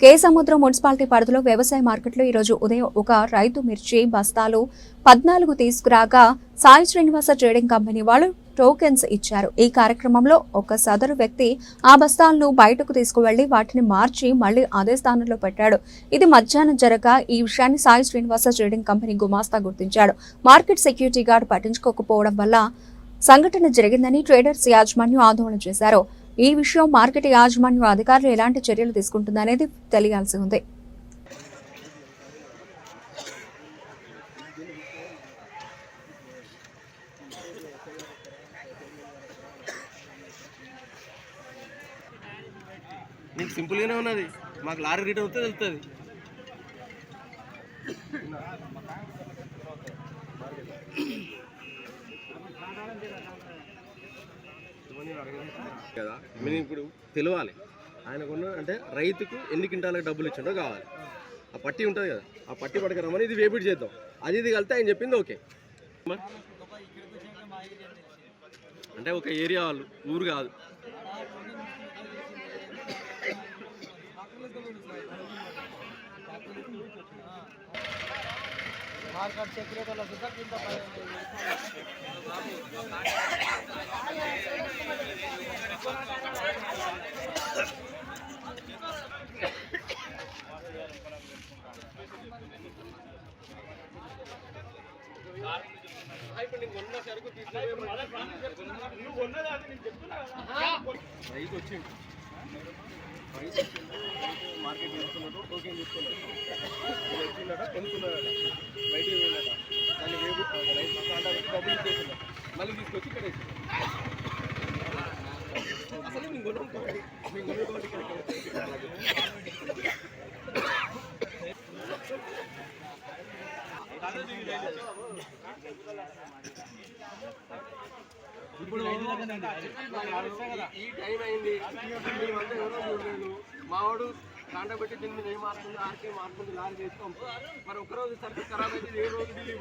Kesamudram municipality పరిధిలో వ్యవసాయ మార్కెట్లో ఈరోజు ఉదయం ఒక రైతు మిర్చి బస్తాలు పద్నాలుగు తీసుకురాగా సాయి శ్రీనివాస ట్రేడింగ్ కంపెనీ వాళ్ళు టోకెన్స్ ఇచ్చారు. ఈ కార్యక్రమంలో ఒక సదరు వ్యక్తి ఆ బస్తాలను బయటకు తీసుకువెళ్ళి వాటిని మార్చి మళ్ళీ అదే స్థానంలో పెట్టాడు. ఇది మధ్యాహ్నం జరగ ఈ విషయాన్ని సాయి శ్రీనివాస ట్రేడింగ్ కంపెనీ గుమాస్తా గుర్తించాడు. మార్కెట్ సెక్యూరిటీ గార్డ్ పట్టించుకోకపోవడం వల్ల సంఘటన జరిగిందని ట్రేడర్స్ యాజమాన్యం ఆందోళన చేశారు. ఈ విషయం మార్కెట్ యాజమాన్యం అధికారులు ఎలాంటి చర్యలు తీసుకుంటుందనేది తెలియాల్సి ఉంది. నీకు సింపుల్గానే ఉన్నది. మాకు లారీ రిటర్న్ వస్తే తెలుస్తుంది కదా? మేము ఇప్పుడు తెలియాలి ఆయనకున్న అంటే రైతుకు ఎన్ని కింటాలకు డబ్బులు ఇచ్చిండో కావాలి. ఆ పట్టి ఉంటుంది కదా. ఆ పట్టి పడకరమ్మని ఇది వేపిడి చేద్దాం. అది ఇది కలితే ఆయన చెప్పింది ఓకే. అంటే ఒక ఏరియా వాళ్ళు ఊరు కాదు. రైతు కింద రైతు వచ్చిండు. మార్కెట్ చేస్తున్నాడు టోకెన్ తీసుకున్నాడు వచ్చిందట కొనుక్కున్నాడట బయటికి వెళ్ళాట దాన్ని రేపు రైతు కాంటా పెట్టి డబ్బులు ఇచ్చేసిండట మళ్ళీ తీసుకొచ్చి ఇక్కడ ఇప్పుడు ఈ టైం అయింది. మేమంతా ఎవరో చూడలేదు మావాడు కాంట పెట్టి దీని మీద ఏం మారుతుంది ఆర్కే మారుతుంది లారీ చేస్తాం మరి ఒకరోజు సర్వీస్ ఖరాబ్ అయితే ఏ రోజు ఢిల్లీ